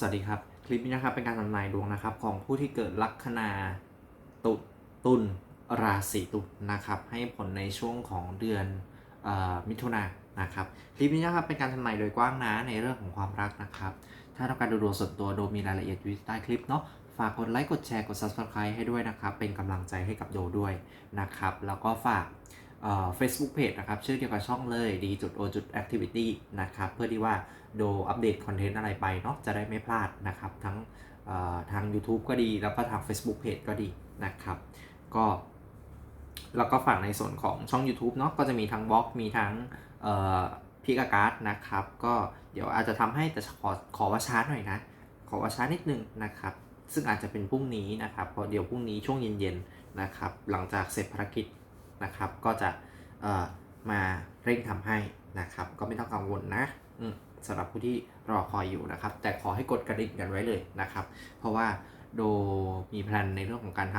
สวัสดีครับ คลิปนี้นะครับเป็นการทำนายดวงนะครับ ของผู้ที่เกิดลัคนาตุตุลราศีตุลนะครับ ให้ผลในช่วงของเดือนออมิถุนายนนะครับ คลิปนี้นะครับเป็นการทำนายโดยกว้างนะในเรื่องของความรักนะครับ ถ้าต้องการดูดวงส่วนตัวโดมีรายละเอียดอยู่ใต้คลิปเนาะฝากกดไลค์กดแชร์กด subscribe ให้ด้วยนะครับ เป็นกำลังใจให้กับโดด้วยนะครับ แล้วก็ฝากเฟซบุ๊กเพจนะครับ ชื่อเดียวกับช่องเลยดีจุดโอจุดแอคทิวิตี้นะครับ เพื่อที่ว่า ดอัปเดตคอนเทนต์อะไรไปเนาะจะได้ไม่พลาดนะครับ ทั้งทาง YouTube ก็ดีแล้วก็ทาง Facebook Page ก็ดีนะครับ ก็แล้วก็ฝากในส่วนของช่อง YouTube เนาะก็จะมีทั้งบล็อกมีทั้งพิกาการ์ดนะครับ ก็เดี๋ยวอาจจะทำให้แต่ขอขอว่าช้าหน่อยนะ ขอว่าช้านิดนึงนะครับ ซึ่งอาจจะเป็นพรุ่งนี้นะครับเพราะเดี๋ยวพรุ่งนี้ช่วงเย็นๆนะครับ หลังจากเสร็จภารกิจนะครับ ก็จะมาเร่งทำให้นะครับ ก็ไม่ต้องกังวลนะ อืม สำหรับผู้ที่รอคอยอยู่นะครับ แต่ขอให้กดกระดิ่งกันไว้เลยนะครับ เพราะว่าโดมีแพลนในเรื่องของการท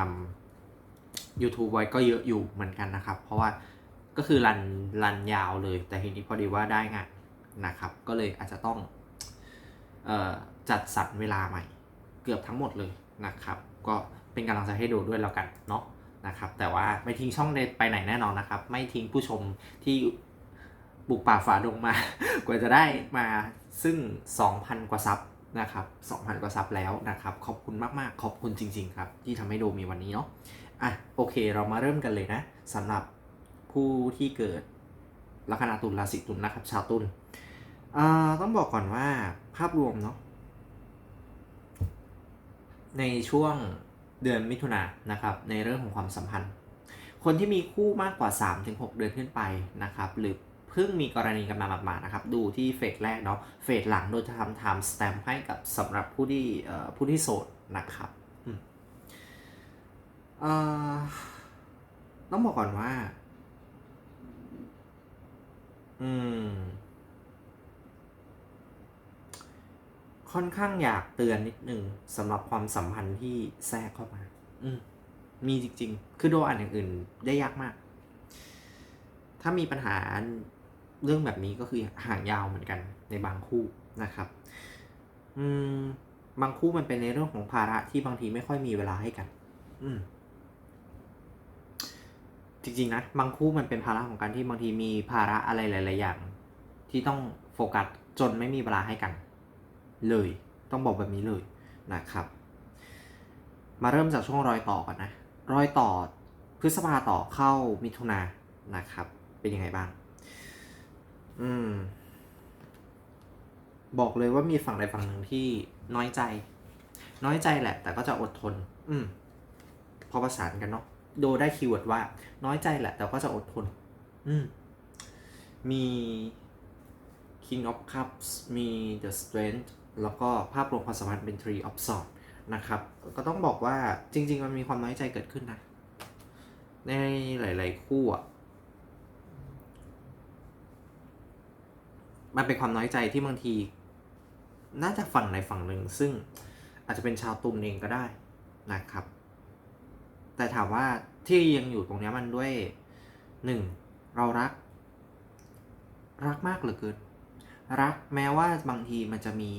ำ YouTube ไว้ก็เยอะอยู่เหมือนกันนะครับ เพราะว่าก็คือรันรันยาวเลย แต่ทีนี้พอดีว่าได้งานนะครับ ก็เลยอาจจะต้องออจัดสรรเวลาใหม่ เกือบทั้งหมดเลยนะครับ ก็เป็นกำลังใจให้ดูด้วยแล้วกันเนาะนะครับแต่ว่าไม่ทิ้งช่องเดไปไหนแน่นอนนะครับ ไม่ทิ้งผู้ชมที่ บุกป่าฝ่าดงมา กว่าจะได้มาซึ่ง 2,000 กว่าซับนะครับ2,000 กว่าซับแล้วนะครับ ขอบคุณมากๆ ขอบคุณจริง ๆ ครับ ที่ทำให้โดมีวันนี้เนาะอะโอเคเรามาเริ่มกันเลยนะสำหรับผู้ที่เกิดลัคนาตุลราศีตุลนะครับ ชาวตุลต้องบอกก่อนว่าภาพรวมเนาะในช่วงเดือนมิถุนายนนะครับ ในเรื่องของความสัมพันธ์ คนที่มีคู่มากกว่า 3-6 เดือนขึ้นไปนะครับ หรือ พิ่งมีกรณีกันมาหมาดๆนะครับ ดูที่เฟสแรกเนาะเฟสหลังโดยจะทำไทม์สแตมป์ให้กับสำหรับผู้ที่ผู้ที่โสดนะครับต้องบอกก่อนว่า อืม ค่อนข้างอยากเตือนนิดนึงสำหรับความสัมพันธ์ที่แทรกเข้ามา อืม มีจริง ๆ คือโดอ่านอย่างอื่นได้ยากมาก ถ้ามีปัญหา เรื่องแบบนี้ก็คือห่างยาวเหมือนกันในบางคู่นะครับ อืมบางคู่มันเป็นในเรื่องของภาระที่บางทีไม่ค่อยมีเวลาให้กัน อืมจริงๆนะบางคู่มันเป็นภาระของการที่บางทีมีภาระอะไรหลาย ๆ อย่าง ที่ต้องโฟกัสจนไม่มีเวลาให้กัน เลย ต้องบอกแบบนี้เลยนะครับ มาเริ่มจากช่วงรอยต่อก่อนนะ รอยต่อพฤษภาต่อเข้ามิถุนานะครับ เป็นยังไงบ้าง อืม บอกเลยว่ามีฝั่งใดฝั่งหนึ่งที่น้อยใจ น้อยใจแหละ แต่ก็จะอดทน อืม พอประสานกันเนาะโดได้คีย์เวิร์ดว่า น้อยใจแหละ แต่ก็จะอดทน อืม มี King of Cups มี The Strength แล้วก็ภาพรวมความสัมพันธ์เป็น Three of Swords นะครับ ก็ต้องบอกว่าจริง ๆ มันมีความน้อยใจเกิดขึ้นนะ ในหลาย ๆ คู่อะ มันเป็นความน้อยใจที่บางที น่าจะฝั่งในฝั่งหนึ่ง ซึ่งอาจจะเป็นชาวตุลเองก็ได้นะครับ แต่ถามว่าที่ยังอยู่ตรงนี้มันด้วยหนึ่งเรารัก รักมากเหลือเกินรักแม้ว่าบางทีมันจะมี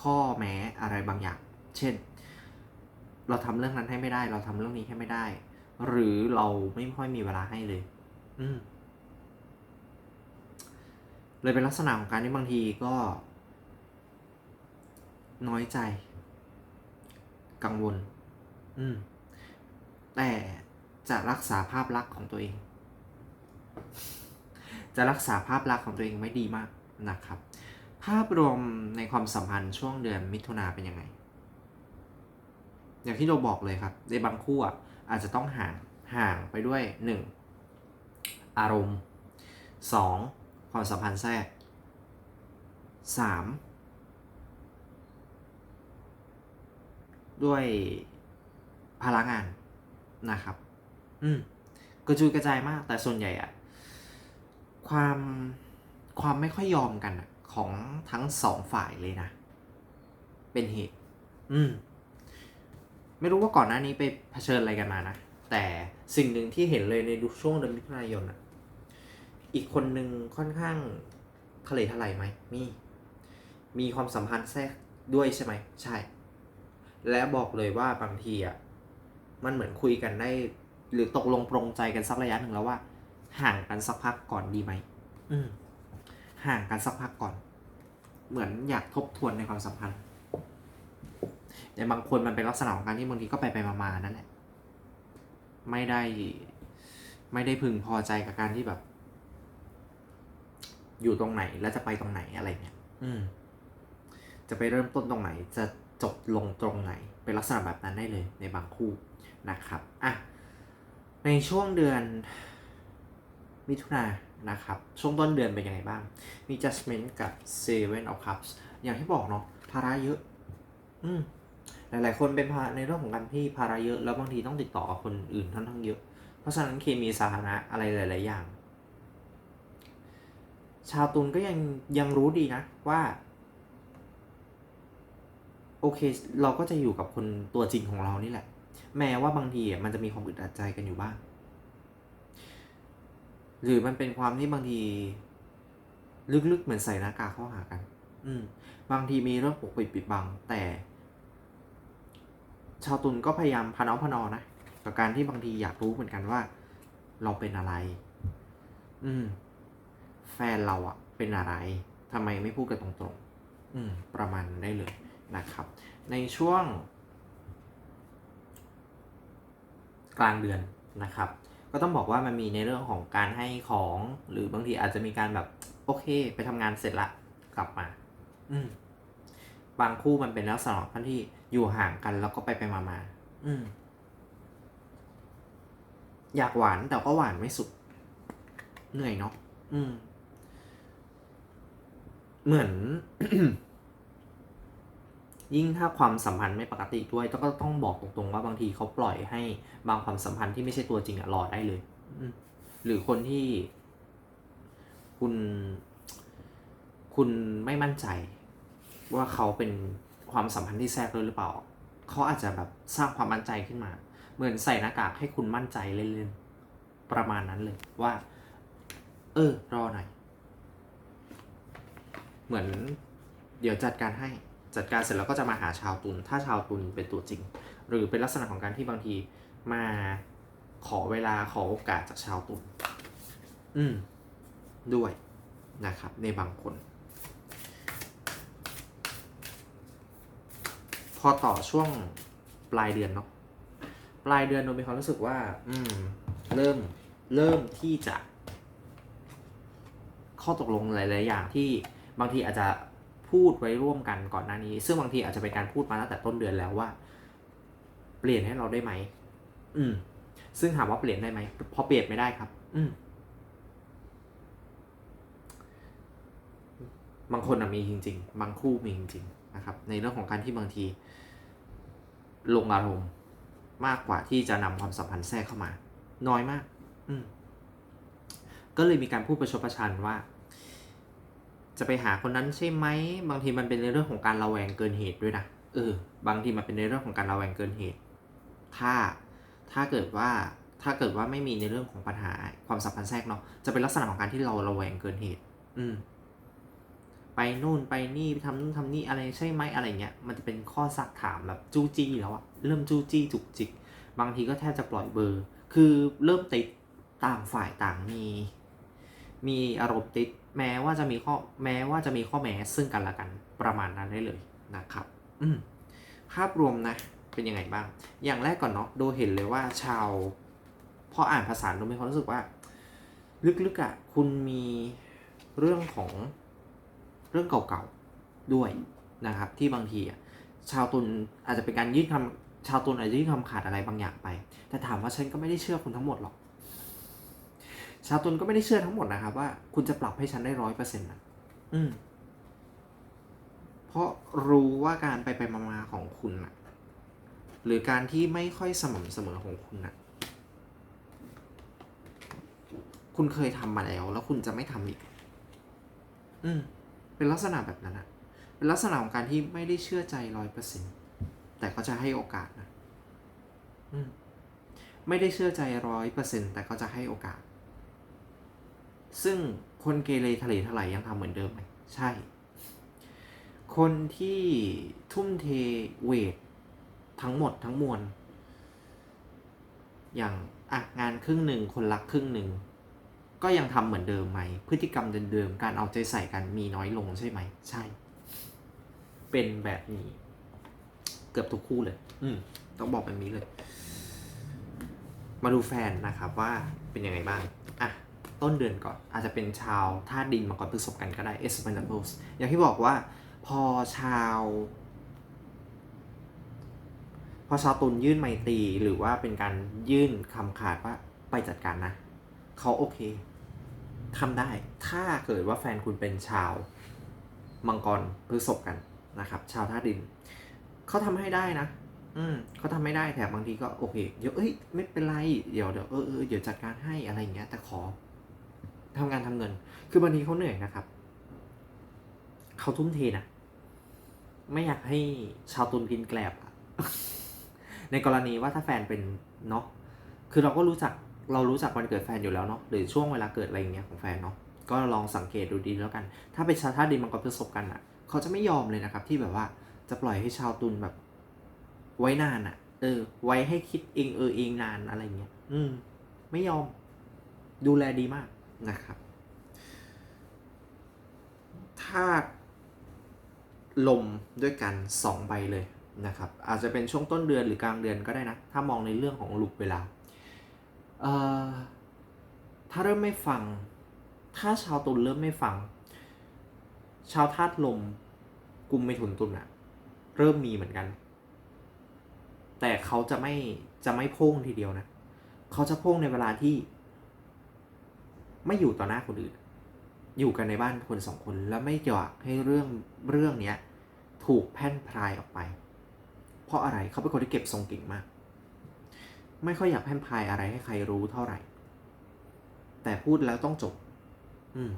ข้อแม้อะไรบางอย่าง เช่น เราทำเรื่องนั้นให้ไม่ได้ เราทำเรื่องนี้ให้ไม่ได้ หรือเราไม่ค่อยมีเวลาให้เลย อืม เลยเป็นลักษณะของการที่บางทีก็ น้อยใจ กังวล อืม แต่จะรักษาภาพลักษณ์ของตัวเอง จะรักษาภาพลักษณ์ของตัวเองไม่ดีมากนะครับ ภาพรวมในความสัมพันธ์ช่วงเดือนมิถุนาเป็นยังไง อย่างที่เราบอกเลยครับ ในบางคู่อะอาจจะต้องห่างห่างไปด้วย 1. อารมณ์ 2. ความสัมพันธ์แทรก 3. ด้วยพลังงานนะครับ อืมกระจุยกระจายมาก แต่ส่วนใหญ่อะความความไม่ค่อยยอมกันอะของทั้งสองฝ่ายเลยนะ เป็นเหตุ อืม ไม่รู้ว่าก่อนหน้านี้ไปเผชิญอะไรกันมานะ แต่สิ่งหนึ่งที่เห็นเลยในช่วงเดือนมิถุนายนอะ อีกคนหนึ่งค่อนข้างทะเลทลายไหมมี มีความสัมพันธ์แทรกด้วยใช่ไหมใช่ และบอกเลยว่าบางทีอะมันเหมือนคุยกันได้ หรือตกลงปรงใจกันสักระยะหนึ่งแล้วว่า ห่างกันสักพักก่อนดีไหมอืมห่างกันสักพักก่อน เหมือนอยากทบทวนในความสัมพันธ์แต่บางคนมันเป็นลักษณะของการที่บางทีก็ไปไปมามาๆนั่นแหละไม่ได้ ไม่ได้พึงพอใจกับการที่แบบ อยู่ตรงไหนแล้วจะไปตรงไหนอะไรเงี้ยอืม จะไปเริ่มต้นตรงไหน จะจบลงตรงไหน เป็นลักษณะแบบนั้นได้เลยในบางคู่นะครับอะในช่วงเดือนมิถุนายนนะครับ ช่วงต้นเดือนเป็นยังไงบ้าง มี judgment กับ seven of cups อย่างที่บอกเนาะภาระเยอะ อืมหลายๆ คนเป็นภาระในเรื่องของการที่ภาระเยอะ แล้วบางทีต้องติดต่อกับคนอื่นค่อนข้างเยอะ เพราะฉะนั้นเคมีสาธารณะอะไรหลาย ๆ อย่าง ชาวตุลก็ยังยังรู้ดีนะว่า โอเค เราก็จะอยู่กับคนตัวจริงของเรานี่แหละ แม้ว่าบางทีมันจะมีความอึดอัดใจกันอยู่บ้าง หรือมันเป็นความที่บางที ลึกๆเหมือนใส่หน้ากากเข้าหากัน อืม บางทีมีเรื่องปกปิดปิดบัง แต่ ชาวตุลก็พยายามพนาพนอนะกับการที่บางทีอยากรู้เหมือนกันว่า เราเป็นอะไร อืม แฟนเราอะเป็นอะไรทำไมไม่พูดกันตรงๆ อืม ประมาณนั้นได้เลยนะครับ ในช่วง กลางเดือนนะครับ ก็ต้องบอกว่ามันมีในเรื่องของการให้ของ หรือบางทีอาจจะมีการแบบ โอเค ไปทำงานเสร็จละกลับมา อืมบางคู่มันเป็นลักษณะของท่านที่อยู่ห่างกันแล้วก็ไปไปมามาอืม อยากหวานแต่ก็หวานไม่สุด เหนื่อยเนาะอืม เหมือน ยิ่งถ้าความสัมพันธ์ไม่ปกติด้วยก็ต้องบอกตรงๆว่าบางทีเขาปล่อยให้บางความสัมพันธ์ที่ไม่ใช่ตัวจริงอะรอได้เลยหรือคนที่ คุณ คุณไม่มั่นใจ ว่าเขาเป็นความสัมพันธ์ที่แทรกด้วยหรือเปล่าเขาอาจจะแบบสร้างความมั่นใจขึ้นมา เหมือนใส่หน้ากากให้คุณมั่นใจเล่นๆประมาณนั้นเลยว่า เออ รอหน่อย เหมือนเดี๋ยวจัดการให้จัดการเสร็จแล้วก็จะมาหาชาวตุลถ้าชาวตุลเป็นตัวจริง หรือเป็นลักษณะของการที่บางทีมาขอเวลาขอโอกาสจากชาวตุลอืม ด้วยนะครับ ในบางคน พอต่อช่วงปลายเดือนเนาะปลายเดือนโดมีความรู้สึกว่า อืม เริ่มเริ่มที่จะ ข้อตกลงหลาย ๆ อย่างที่ บางทีอาจจะพูดไว้ร่วมกันก่อนหน้านี้ ซึ่งบางทีอาจจะเป็นการพูดมาตั้งแต่ต้นเดือนแล้วว่า เปลี่ยนให้เราได้ไหมอืม ซึ่งถามว่าเปลี่ยนได้ไหมพอเปลี่ยนไม่ได้ครับ อืมบางคนมีจริง ๆ บางคู่มีจริงๆนะครับ ในเรื่องของการที่บางที ลงอารมณ์มากกว่าที่จะนำความสัมพันธ์แทรกเข้ามา น้อยมาก อืมก็เลยมีการพูดประชดประชันว่า จะไปหาคนนั้นใช่ไหมบางทีมันเป็นในเรื่องของการระแวงเกินเหตุด้วยนะเออบางทีมันเป็นในเรื่องของการระแวงเกินเหตุ ถ้าถ้าเกิดว่าถ้าเกิดว่าไม่มีในเรื่องของปัญหาความสัมพันธ์แทรกเนาะจะเป็นลักษณะของการที่เราระแวงเกินเหตุ อืม ไปนู่นไปนี่ไปทำนู่นทำนี่อะไรใช่ไหมอะไรเงี้ยมันจะเป็นข้อซักถามแบบจู้จี้แล้วอะเริ่มจู้จี้จุกจิก บางทีก็แทบจะปล่อยเบอร์ คือเริ่มติดต่างฝ่ายต่างมี มีอารมณ์ติด แม้ว่าจะมีข้อแม้ว่าจะมีข้อแม้ซึ่งกันและกันประมาณนั้นได้เลยนะครับ อืภาพรวมนะ เป็นยังไงบ้าง อย่างแรกก่อนเนาะดูเห็นเลยว่าชาวพออ่านภาษาดูมีความรู้สึกว่า ลึกๆอะ่ะคุณมีเรื่องของเรื่องเก่าๆด้วยนะครับ ที่บางทีอะชาวตุลอาจจะเป็นการยื่นคำชาวตุลอาจจะยื่นคำขาดอะไรบางอย่างไป แต่ถามว่าฉันก็ไม่ได้เชื่อคุณทั้งหมดหรอก ชาวตุลก็ไม่ได้เชื่อทั้งหมดนะครับว่าคุณจะปรับให้ฉันได้ร้อยเปอร์เซ็นต์นะอืม เพราะรู้ว่าการไปไปมาๆของคุณนะหรือการที่ไม่ค่อยสม่ำเสมอของคุณนะคุณเคยทำมาแล้ว แล้วคุณจะไม่ทำอีก อืม เป็นลักษณะแบบนั้นอะเป็นลักษณะของการที่ไม่ได้เชื่อใจร้อยเปอร์เซ็นแต่ก็จะให้โอกาสนะ อืม ไม่ได้เชื่อใจร้อยเปอร์เซ็นแต่ก็จะให้โอกาส ซึ่งคนเกเรทะเลทลายยังทำเหมือนเดิมไหมใช่ คนที่ทุ่มเทเวททั้งหมดทั้งมวล อย่างอะงานครึ่งหนึ่งคนรักครึ่งหนึ่ง ก็ยังทำเหมือนเดิมไหม พฤติกรรมเดิมๆการเอาใจใส่กันมีน้อยลงใช่ไหม ใช่ เป็นแบบนี้ เกือบทุกคู่เลย อืมต้องบอกแบบนี้เลย มาดูแฟนนะครับว่าเป็นยังไงบ้าง ต้นเดือนก่อน อาจจะเป็นชาวธาตุดินมาก่อนพฤษภกันก็ได้ S p e n t a c l e s อย่างที่บอกว่าพอชาว พอชาวตุลยื่นไมตรีหรือว่าเป็นการยื่นคำขาดว่าไปจัดการนะ เขาโอเคทำได้ ถ้าเกิดว่าแฟนคุณเป็นชาวมังกรพฤษภกันนะครับ ชาวธาตุดิน เขาทำให้ได้นะอืมเขาทำไม่ได้แต่บางทีก็โอเคเดี๋ยวเอ้ยไม่เป็นไร เดี๋ยวเดี๋ยวเออเออเดี๋ยวจัดการให้อะไรอย่างเงี้ย แต่ขอ ทำงานทำเงิน คือบางทีเขาเหนื่อยนะครับ เขาทุ่มเทนะไม่อยากให้ชาวตุลกินแกลบอะในกรณีว่าถ้าแฟนเป็นเนาะ คือเราก็รู้จักเรารู้จักวันเกิดแฟนอยู่แล้วเนาะ หรือช่วงเวลาเกิดอะไรอย่างเงี้ยของแฟนเนาะ ก็ลองสังเกตดูดีแล้วกัน ถ้าเป็นชาวธาตุดิมังก็ปรพฤษภกันอะเขาจะไม่ยอมเลยนะครับ ที่แบบว่าจะปล่อยให้ชาวตุลแบบ ไว้นานอะเออ ไว้ให้คิดเองเออเองนานอะไรเงี้ย อืม ไม่ยอม ดูแลดีมาก นะครับ ถ้าลมด้วยกันสองใบเลยนะครับ อาจจะเป็นช่วงต้นเดือนหรือกลางเดือนก็ได้นะ ถ้ามองในเรื่องของลุกเวลา ถ้าเริ่มไม่ฟัง ถ้าชาวตุลเริ่มไม่ฟัง ชาวธาตุลมกลุ่มไม่ถุนตุลอะเริ่มมีเหมือนกัน แต่เขาจะไม่จะไม่พุ่งทีเดียวนะ เขาจะพุ่งในเวลาที่ ไม่อยู่ต่อหน้าคนอื่น อยู่กันในบ้านคนสองคนแล้วไม่อยากให้เรื่องเรื่องเนี้ยถูกแพ่นพรายออกไป เพราะอะไรเขาเป็นคนที่เก็บทรงเก่งมาก ไม่ค่อยอยากแพ่นพรายอะไรให้ใครรู้เท่าไหร่ แต่พูดแล้วต้องจบ อืม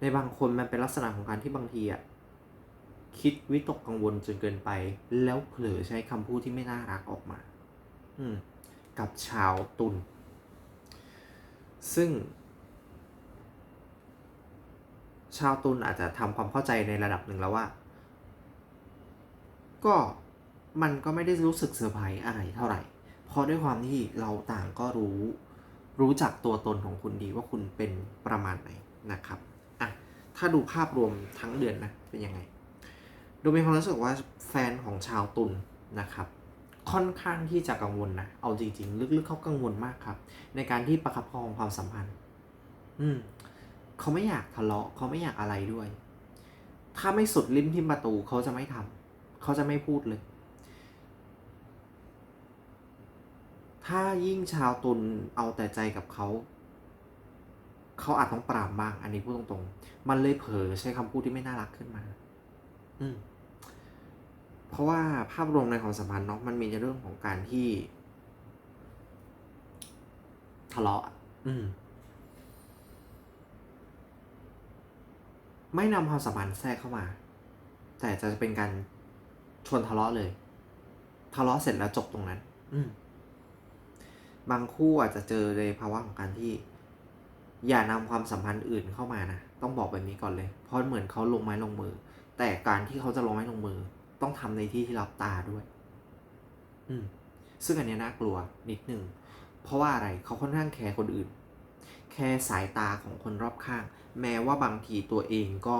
ในบางคนมันเป็นลักษณะของการที่บางทีอะคิดวิตกกังวลจนเกินไป แล้วเผลอใช้คำพูดที่ไม่น่ารักออกมา อืม กับชาวตุล ซึ่ง ชาวตุลอาจจะทำความเข้าใจในระดับหนึ่งแล้วว่า ก็มันก็ไม่ได้รู้สึกเซอร์ไพรส์อะไรเท่าไหร่ เพราะด้วยความที่เราต่างก็รู้ รู้จักตัวตนของคุณดีว่าคุณเป็นประมาณไหนนะครับอะถ้าดูภาพรวมทั้งเดือนนะเป็นยังไง ดูมีความรู้สึกว่าแฟนของชาวตุลนะครับ ค่อนข้างที่จะกังวลนะ เอาจริงๆ ลึกๆเขากังวลมากครับ ในการที่ประคับประคองความสัมพันธ์ อืมเขาไม่อยากทะเลาะเขาไม่อยากอะไรด้วย ถ้าไม่สุดลิ้นที่ประตูเขาจะไม่ทำเขาจะไม่พูดเลย ถ้ายิ่งชาวตุลเอาแต่ใจกับเขา เขาอาจต้องปรามบ้าง อันนี้พูดตรงๆ มันเลยเผลอใช้คำพูดที่ไม่น่ารักขึ้นมา อืม เพราะว่าภาพรวมในความสัมพันธ์เนาะมันมีในเรื่องของการที่ ทะเลาะอะอืม ไม่นำความสัมพันธ์แทรกเข้ามา แต่จะเป็นการชวนทะเลาะเลย ทะเลาะเสร็จแล้วจบตรงนั้น อืม บางคู่อาจจะเจอในภาวะของการที่ อย่านำความสัมพันธ์อื่นเข้ามานะ ต้องบอกแบบนี้ก่อนเลย เพราะเหมือนเขาลงไม้ลงมือ แต่การที่เขาจะลงไม้ลงมือ ต้องทำในที่ที่รับตาด้วย อืม ซึ่งอันเนี้ยน่ากลัวนิดหนึ่งเพราะว่าอะไรเขาค่อนข้างแคร์คนอื่น แคร์สายตาของคนรอบข้าง แม้ว่าบางทีตัวเองก็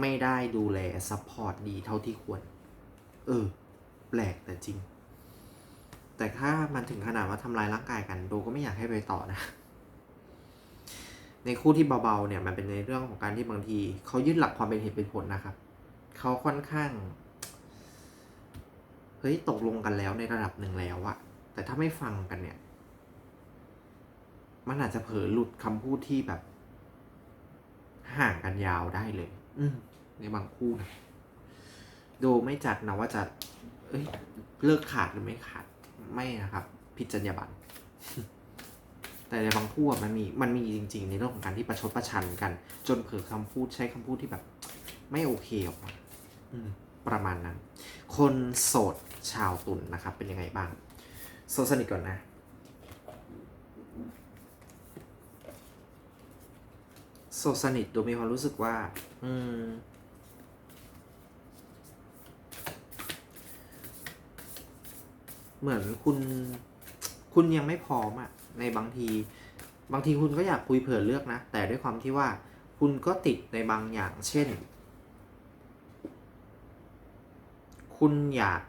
ไม่ได้ดูแลซัพพอร์ตดีเท่าที่ควร เออ แปลกแต่จริง แต่ถ้ามันถึงขนาดว่าทำลายร่างกายกันโดก็ไม่อยากให้ไปต่อนะ ในคู่ที่เบาๆเนี่ยมันเป็นในเรื่องของการที่บางทีเขายึดหลักความเป็นเหตุเป็นผลนะครับ เขาค่อนข้าง เฮ้ยตกลงกันแล้วในระดับหนึ่งแล้วอะแต่ถ้าไม่ฟังกันเนี่ย มันอาจจะเผลอหลุดคำพูดที่แบบ ห่างกันยาวได้เลย อืในบางคู่นะโดไม่จัดนะว่าจะเอ้ยเลิกขาดหรือไม่ขาดไม่นะครับผิจรรยาบรรณแต่ในบางคู่มันมีมันมีจริง ๆ ในเรื่องของการที่ประชดประชันกัน จนเผลอคำพูดใช้คำพูดที่แบบ ไม่โอเคออกมาประมาณนั้น คนโสด ชาวตุนนะครับ เป็นยังไงบ้างโซสนิทก่อนนะ โซสนิทตัวมีความรู้สึกว่า อืมเหมือนคุณคุณยังไม่พร้อมอะในบางที บางทีคุณก็อยากคุยเผื่อเลือกนะ แต่ด้วยความที่ว่าคุณก็ติดในบางอย่างเช่น คุณอยาก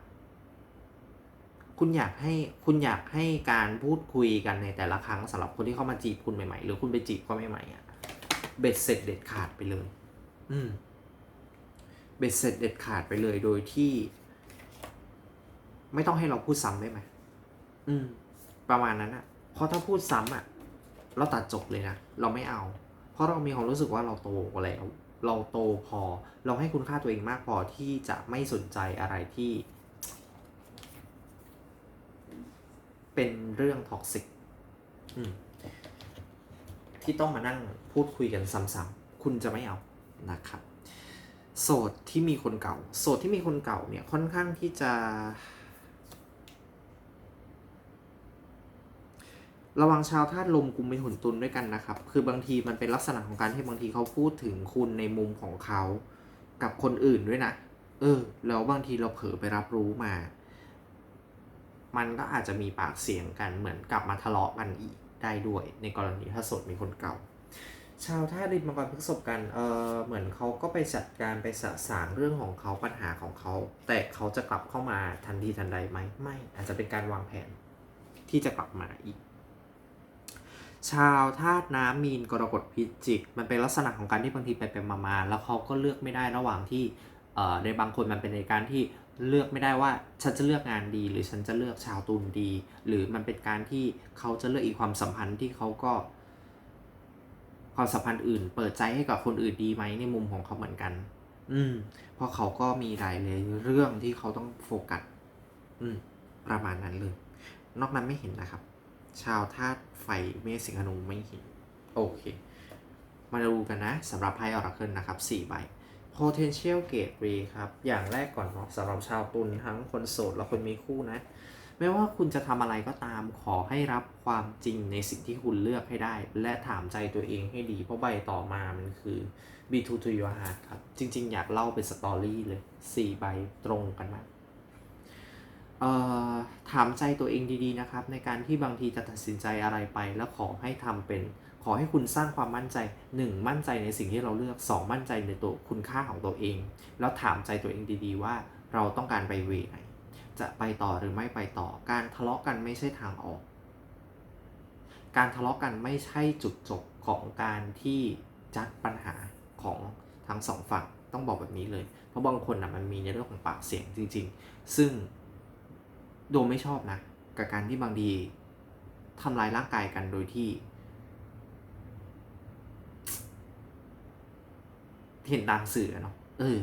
คุณอยากให้คุณอยากให้การพูดคุยกันในแต่ละครั้งสำหรับคนที่เข้ามาจีบคุณใหม่ๆ หรือคุณไปจีบเขาใหม่ๆอะเบ็ดเสร็จเด็ดขาดไปเลย อืมเบ็ดเสร็จเด็ดขาดไปเลยโดยที่ ไม่ต้องให้เราพูดซ้ำได้ไหมอืม ประมาณนั้นอะเพราะถ้าพูดซ้ำอะเราตัดจบเลยนะเราไม่เอา เพราะเรามีความรู้สึกว่าเราโตกว่าแล้วเราโตพอ เราให้คุณค่าตัวเองมากพอที่จะไม่สนใจอะไรที่ เป็นเรื่องท็อกซิกอืมที่ต้องมานั่งพูดคุยกันซ้ำๆคุณจะไม่เอานะครับ โสดที่มีคนเก่า โสดที่มีคนเก่าเนี่ยค่อนข้างที่จะ ระวังชาวธาตุลมกุมเป็นหุ่นตุนด้วยกันนะครับ คือบางทีมันเป็นลักษณะของการที่บางทีเขาพูดถึงคุณในมุมของเขากับคนอื่นด้วยนะ เออ แล้วบางทีเราเผลอไปรับรู้มา มันก็อาจจะมีปากเสียงกันเหมือนกลับมาทะเลาะกันอีกได้ด้วย ในกรณีถ้าสดมีคนเก่า ชาวธาตุดินมังกรพฤษภกันเออเหมือนเขาก็ไปจัดการไปสะสางเรื่องของเขาปัญหาของเขา แต่เขาจะกลับเข้ามาทันทีทันใดไหมไม่ อาจจะเป็นการวางแผนที่จะกลับมาอีกชาวธาตุน้ำมีนกรกฎพิจิก มันเป็นลักษณะของการที่บางทีไปเป็นมาแล้วเขาก็เลือกไม่ได้ระหว่างที่เออในบางคนมันเป็นในการที่ เลือกไม่ได้ว่าฉันจะเลือกงานดี หรือฉันจะเลือกชาวตุลดี หรือมันเป็นการที่เขาจะเลือกอีกความสัมพันธ์ที่เขาก็ ความสัมพันธ์อื่น เปิดใจให้กับคนอื่นดีไหมในมุมของเขาเหมือนกัน อืม เพราะเขาก็มีหลายเลยเรื่องที่เขาต้องโฟกัส อืม ประมาณนั้นเลย นอกนั้นไม่เห็นนะครับ ชาวธาตุไฟเมษสิงหนูไม่เห็น โอเค มาดูกันนะสำหรับไพ่ออราเคิลนะครับ4ใบ potential gateway ครับ อย่างแรกก่อนเนาะสำหรับชาวตุลทั้งคนโสดและคนมีคู่นะ ไม่ว่าคุณจะทำอะไรก็ตามขอให้รับความจริงในสิ่งที่คุณเลือกให้ได้ และถามใจตัวเองให้ดี เพราะใบต่อมามันคือ be true to your heart ครับ จริง ๆ อยากเล่าเป็นสตอรี่เลย 4 ใบตรงกันมากถามใจตัวเองดีๆนะครับ ในการที่บางทีจะตัดสินใจอะไรไปแล้วขอให้ทำเป็น ขอให้คุณสร้างความมั่นใจ 1. มั่นใจในสิ่งที่เราเลือก 2. มั่นใจในตัวคุณค่าของตัวเอง แล้วถามใจตัวเองดีๆ ว่าเราต้องการไปเวไหน จะไปต่อหรือไม่ไปต่อ การทะเลาะกันไม่ใช่ทางออก การทะเลาะกันไม่ใช่จุดจบของการที่จัดปัญหาของทั้งสองฝั่งต้องบอกแบบนี้เลย เพราะบางคนนะมันมีในเรื่องของปากเสียงจริง ๆ ซึ่งโดมไม่ชอบนะ กับการที่บางทีทำลายร่างกายกันโดยที่ เห็นตามสื่ออะเนาะเออ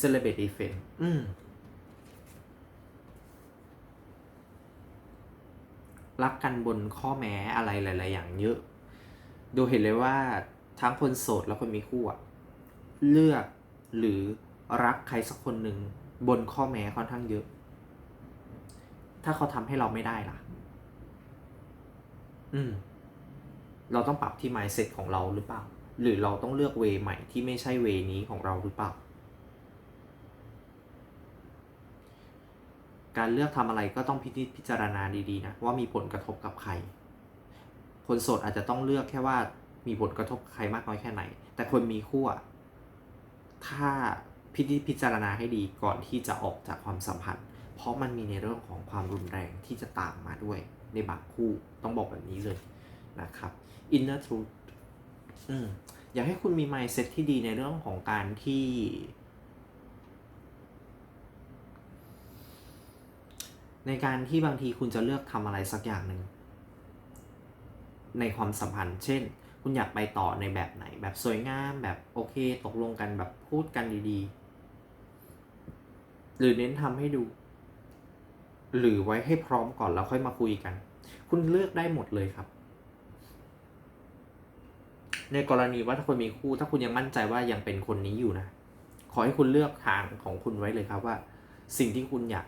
celebrity friend อืมรักกันบนข้อแม้อะไรหลาย ๆ อย่างเยอะ ดูเห็นเลยว่าทั้งคนโสดและคนมีคู่อะเลือกหรือรักใครสักคนหนึ่งบนข้อแม้ค่อนข้างเยอะ ถ้าเขาทำให้เราไม่ได้ล่ะ อืม เราต้องปรับที่ mindset ของเราหรือเปล่า หรือเราต้องเลือกเวใหม่ที่ไม่ใช่เวนี้ของเราหรือเปล่า การเลือกทำอะไรก็ต้องพิจิตพิจารณาดีๆนะว่ามีผลกระทบกับใคร คนโสดอาจจะต้องเลือกแค่ว่ามีผลกระทบใครมากน้อยแค่ไหน แต่คนมีคู่ถ้าพิจิตพิจารณาให้ดีก่อนที่จะออกจากความสัมพันธ์ เพราะมันมีในเรื่องของความรุนแรงที่จะตามมาด้วยในบางคู่ต้องบอกแบบนี้เลยนะครับ inner truth อืมอยากให้คุณมี mindset ที่ดีในเรื่องของการที่ ในการที่บางทีคุณจะเลือกทำอะไรสักอย่างหนึ่ง ในความสัมพันธ์ เช่น คุณอยากไปต่อในแบบไหน แบบสวยงาม แบบโอเค ตกลงกันแบบพูดกันดีๆ หรือเน้นทำให้ดู หรือไว้ให้พร้อมก่อนแล้วค่อยมาคุยกัน คุณเลือกได้หมดเลยครับ ในกรณีว่าถ้าคุณมีคู่ ถ้าคุณยังมั่นใจว่ายังเป็นคนนี้อยู่นะ ขอให้คุณเลือกทางของคุณไว้เลยครับว่า สิ่งที่คุณอยาก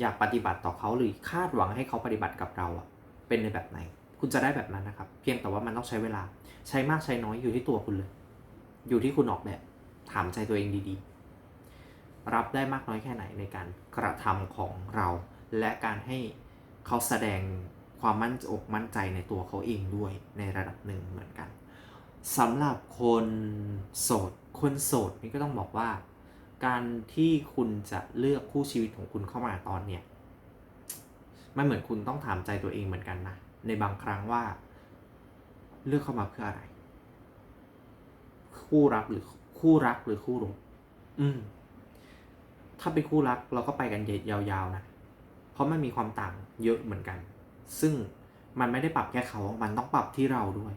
อยากปฏิบัติต่อเขาหรือคาดหวังให้เขาปฏิบัติกับเราอะเป็นในแบบไหน คุณจะได้แบบนั้นนะครับ เพียงแต่ว่ามันต้องใช้เวลา ใช้มากใช้น้อยอยู่ที่ตัวคุณเลย อยู่ที่คุณออกแบบ ถามใจตัวเองดีๆ รับได้มากน้อยแค่ไหนในการกระทำของเรา และการให้เขาแสดงความมั่นอกมั่นใจในตัวเขาเองด้วยในระดับหนึ่งเหมือนกัน สำหรับคนโสด คนโสดนี่ก็ต้องบอกว่า การที่คุณจะเลือกคู่ชีวิตของคุณเข้ามาตอนเนี้ยมันเหมือนคุณต้องถามใจตัวเองเหมือนกันนะ ในบางครั้งว่า เลือกเข้ามาเพื่ออะไร คู่รักหรือคู่รักหรือคู่รบอืม ถ้าเป็นคู่รักเราก็ไปกันยาวๆนะ เพราะมันมีความต่างเยอะเหมือนกัน ซึ่งมันไม่ได้ปรับแค่เขา มันต้องปรับที่เราด้วย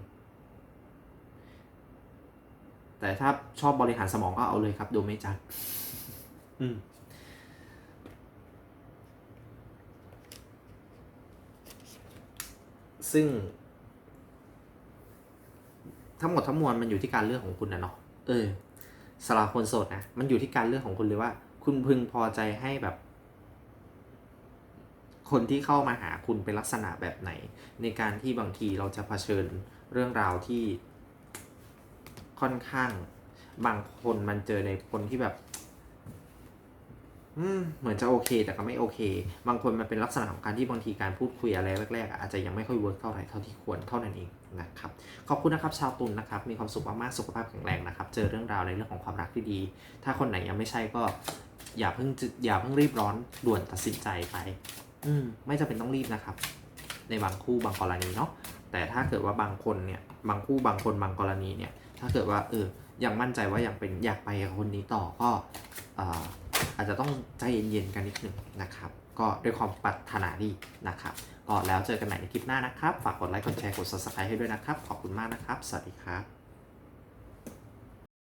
แต่ถ้าชอบบริหารสมองก็เอาเลยครับ ดูไม่จัดอืมซึ่ง ทั้งหมดทั้งมวลมันอยู่ที่การเลือกของคุณนะเนาะเออสำหรับคนโสดนะมันอยู่ที่การเลือกของคุณเลยว่า คุณพึงพอใจให้แบบ คนที่เข้ามาหาคุณเป็นลักษณะแบบไหน ในการที่บางทีเราจะเผชิญเรื่องราวที่ ค่อนข้าง บางคนมันเจอในคนที่แบบ อืมเหมือนจะโอเค แต่ก็ไม่โอเค บางคนมันเป็นลักษณะของการที่บางทีการพูดคุยอะไรแรกๆอาจจะยังไม่ค่อยเวิร์กเท่าไหร่เท่าที่ควรเท่านั้นเองนะครับขอบคุณนะครับชาวตุลนะครับ มีความสุขมากๆสุขภาพแข็งแรงนะครับ เจอเรื่องราวในเรื่องของความรักที่ดี ถ้าคนไหนยังไม่ใช่ก็ อย่าเพิ่งอย่าเพิ่งรีบร้อนด่วนตัดสินใจไป อืมไม่จำเป็นต้องรีบนะครับ ในบางคู่บางกรณีเนาะแต่ถ้าเกิดว่าบางคนเนี่ยบางคู่บางคนบางกรณีเนี่ย ถ้าเกิดว่าเออยังมั่นใจว่ายังเป็นอยากไปกับคนนี้ต่อก็อาอาจจะต้องใจเย็นๆกันนิดหนึ่งนะครับ ก็ด้วยความปรารถนาดีนะครับก็แล้วเจอกันใหม่ในคลิปหน้านะครับ ฝากกดไลค์กดแชร์กด subscribe ให้ด้วยนะครับ ขอบคุณมากนะครับ สวัสดีครับ